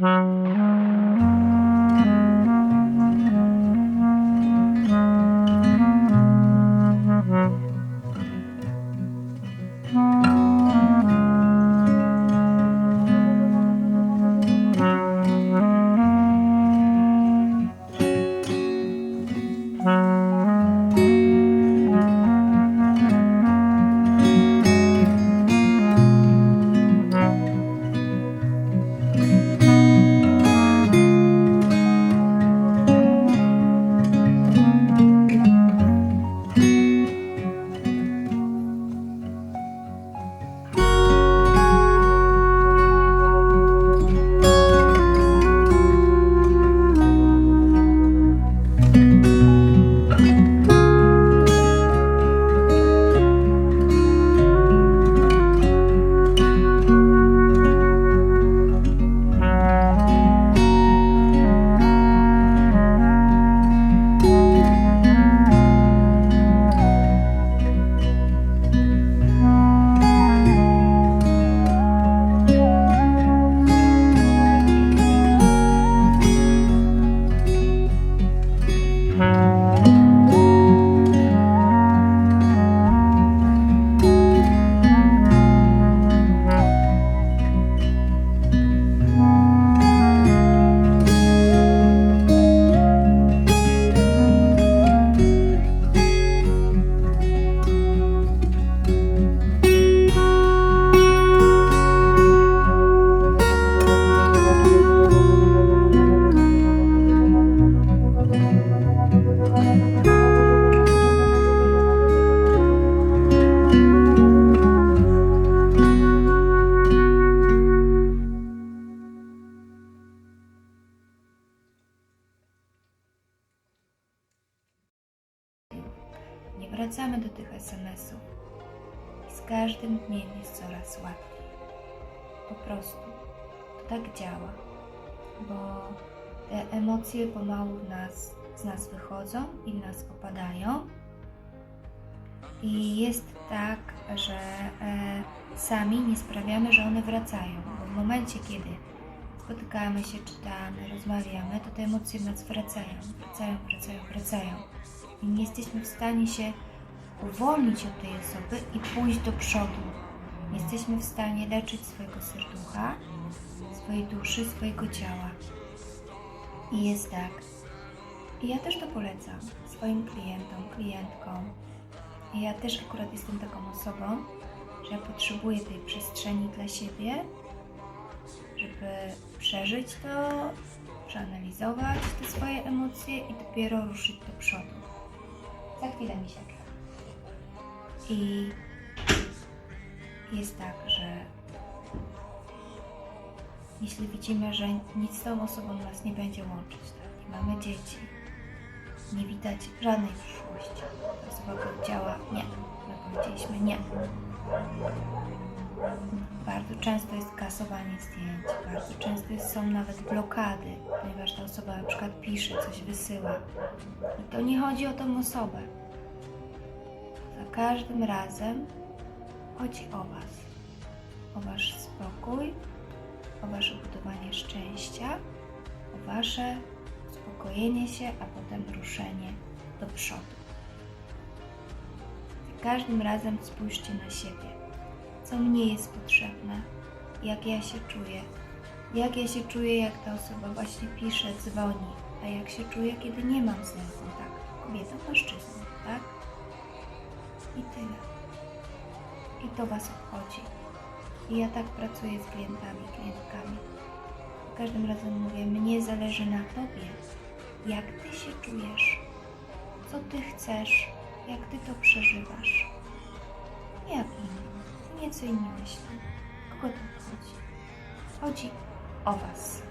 Nie wracamy do tych SMS-ów. I z każdym dniem jest coraz łatwiej. Po prostu to tak działa, bo te emocje pomału w nas, z nas wychodzą i w nas opadają. I jest tak, że e, sami nie sprawiamy, że one wracają, bo w momencie, kiedy spotykamy się, czytamy, rozmawiamy, to te emocje w nas wracają, wracają, wracają, wracają. I nie jesteśmy w stanie się uwolnić od tej osoby i pójść do przodu. Jesteśmy w stanie leczyć swojego serducha, swojej duszy, swojego ciała. I jest tak. I ja też to polecam swoim klientom, klientkom. I ja też akurat jestem taką osobą, że ja potrzebuję tej przestrzeni dla siebie, żeby przeżyć to, przeanalizować te swoje emocje i dopiero ruszyć do przodu. Za chwilę mi się I jest tak, że jeśli widzimy, że nic z tą osobą nas nie będzie łączyć, tak, nie mamy dzieci, nie widać żadnej przyszłości, ta osoba powiedziała nie, my powiedzieliśmy nie. Bardzo często jest kasowanie zdjęć, bardzo często są nawet blokady, ponieważ ta osoba na przykład pisze, coś wysyła. I to nie chodzi o tą osobę. Za każdym razem chodzi o Was, o Wasz spokój, o Wasze budowanie szczęścia, o Wasze uspokojenie się, a potem ruszenie do przodu. Za każdym razem spójrzcie na siebie co mnie jest potrzebne, jak ja się czuję, jak ja się czuję, jak ta osoba właśnie pisze, dzwoni, a jak się czuję, kiedy nie mam z nią kontaktu, kobietą, mężczyzną, tak? I tyle. I to Was obchodzi. I ja tak pracuję z klientami, klientkami. Każdym razem mówię, mnie zależy na Tobie, jak Ty się czujesz, co Ty chcesz, jak Ty to przeżywasz. Nie jak inni nieco inni myślą. Kogo to chodzi? Chodzi o Was.